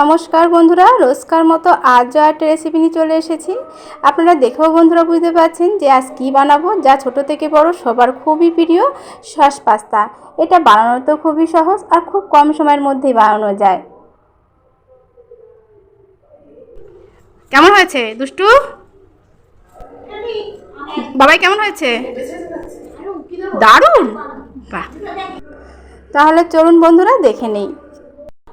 নমস্কার বন্ধুরা, রোজকার মতো আজও একটা রেসিপি নিয়ে চলে এসেছি। আপনারা দেখেও বন্ধুরা বুঝতে পারছেন যে আজ কী বানাবো, যা ছোট থেকে বড়, সবার খুবই প্রিয় সস পাস্তা। এটা বানানো তো খুবই সহজ আর খুব কম সময়ের মধ্যেই বানানো যায়। কেমন হয়েছে, দুষ্টু? বাবাই, কেমন হয়েছে? দারুণ? তাহলে চলুন বন্ধুরা, দেখে নেই।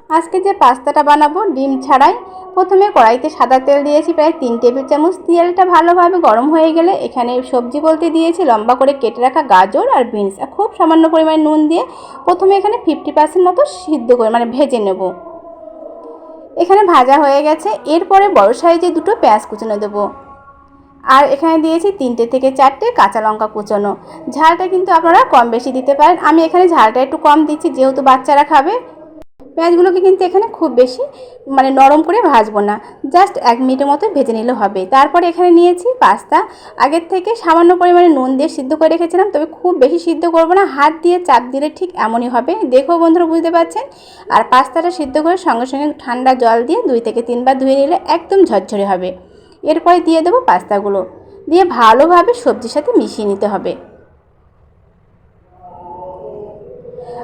আজকে যে পাস্তাটা বানাবো, ডিম ছাড়াই। প্রথমে কড়াইতে সাদা তেল দিয়েছি, প্রায় তিন টেবিল চামচ। তেলটা ভালোভাবে গরম হয়ে গেলে এখানে সবজি বলতে দিয়েছি, লম্বা করে কেটে রাখা গাজর আর বিনস, আর খুব সামান্য পরিমাণে নুন দিয়ে প্রথমে এখানে ফিফটি পার্সেন্ট মতো সিদ্ধ করে মানে ভেজে নেব। এখানে ভাজা হয়ে গেছে, এরপরে বড় সাইজে দুটো পেঁয়াজ কুচনো দেবো। আর এখানে দিয়েছি তিনটে থেকে চারটে কাঁচা লঙ্কা কুচনো। ঝালটা কিন্তু আপনারা কম বেশি দিতে পারেন। আমি এখানে ঝালটা একটু কম দিচ্ছি, যেহেতু বাচ্চারা খাবে। পেঁয়াজগুলোকে কিন্তু এখানে খুব বেশি মানে নরম করে ভাজবো না। জাস্ট এক মিনিটের মতো ভেজে নিলে হবে। তারপরে এখানে নিয়েছি পাস্তা। আগের থেকে সামান্য পরিমাণে নুন দিয়ে সিদ্ধ করে রেখেছিলাম, তবে খুব বেশি সিদ্ধ করব না। হাত দিয়ে চাপ দিলে ঠিক এমনই হবে। দেখো বন্ধুরা, বুঝতে পারছেন? আর পাস্তাটা সিদ্ধ করে সঙ্গে সঙ্গে ঠান্ডা জল দিয়ে দুই থেকে তিনবার ধুয়ে নিলে একদম ঝরঝরে হবে। এরপরে দিয়ে দেবো পাস্তাগুলো। দিয়ে ভালোভাবে সবজির সাথে মিশিয়ে নিতে হবে।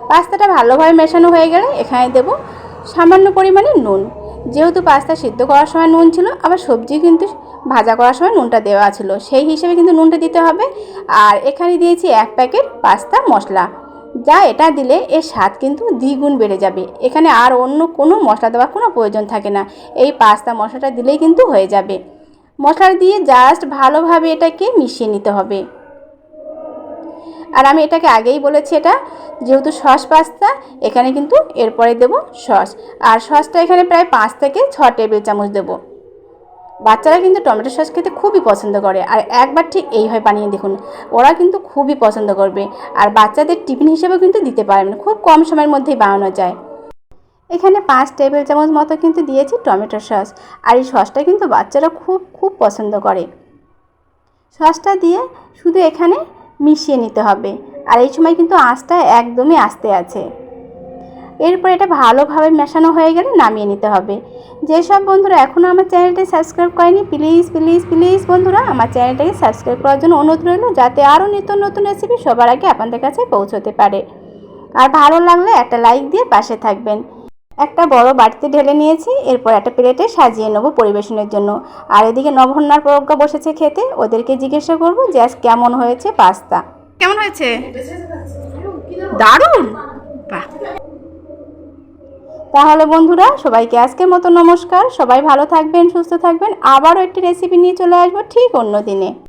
পাস্তাটা ভালোভাবে মেশানো হয়ে গেলে এখানে দেব সামান্য পরিমাণে নুন। যেহেতু পাস্তা সিদ্ধ করার সময় নুন ছিল, আবার সবজি কিন্তু ভাজা করার সময় নুনটা দেওয়া ছিল, সেই হিসেবে কিন্তু নুনটা দিতে হবে। আর এখানে দিয়েছি এক প্যাকেট পাস্তা মশলা। যা এটা দিলে এর স্বাদ কিন্তু দ্বিগুণ বেড়ে যাবে। এখানে আর অন্য কোনো মশলা দেওয়ার কোনো প্রয়োজন থাকে না। এই পাস্তা মশলাটা দিলেই কিন্তু হয়ে যাবে। মশলা দিয়ে জাস্ট ভালোভাবে এটাকে মিশিয়ে নিতে হবে। আর আমি এটাকে আগেই বলেছি এটা, যেহেতু সস পাস্তা, এখানে কিন্তু এরপরে দেব সস। আর সসটা এখানে প্রায় পাঁচ থেকে ছ টেবিল চামচ দেব। বাচ্চারা কিন্তু টমেটো সস খেতে খুবই পছন্দ করে। আর একবার ঠিক এইভাবে বানিয়ে দেখুন, ওরা কিন্তু খুবই পছন্দ করবে। আর বাচ্চাদের টিফিন হিসেবেও কিন্তু দিতে পারবেন, খুব কম সময়ের মধ্যেই বানানো যায়। এখানে পাঁচ টেবিল চামচ মতো কিন্তু দিয়েছি টমেটো সস। আর এই সসটা কিন্তু বাচ্চারা খুব খুব পছন্দ করে। সসটা দিয়ে শুধু এখানে মিশিয়ে নিতে হবে। আর এই সময় কিন্তু আঁচটা একদমই আস্তে আছে। এরপর এটা ভালোভাবে মেশানো হয়ে গেলে নামিয়ে নিতে হবে। যেসব বন্ধুরা এখনও আমার চ্যানেলটি সাবস্ক্রাইব করেনি, প্লিজ প্লিজ প্লিজ বন্ধুরা আমার চ্যানেলটাকে সাবস্ক্রাইব করার জন্য অনুরোধ রইল যাতে আরও নিত্য নতুন রেসিপি সবার আগে আপনাদের কাছে পৌঁছতে পারে। আর ভালো লাগলে একটা লাইক দিয়ে পাশে থাকবেন। একটা বড় বাটিতে ঢেলে নিয়েছি এরপর একটা প্লেটে সাজিয়ে নেব পরিবেশনের জন্য। আর এদিকে নভন্যার প্রজ্ঞা বসেছে খেতে ওদেরকে জিজ্ঞাসা করব যে আজ কেমন হয়েছে পাস্তা। কেমন হয়েছে? দারুণ! বাহ। তাহলে বন্ধুরা সবাইকে আজকের মতো নমস্কার। সবাই ভালো থাকবেন সুস্থ থাকবেন। আবারও একটি রেসিপি নিয়ে চলে আসব ঠিক অন্য দিনে।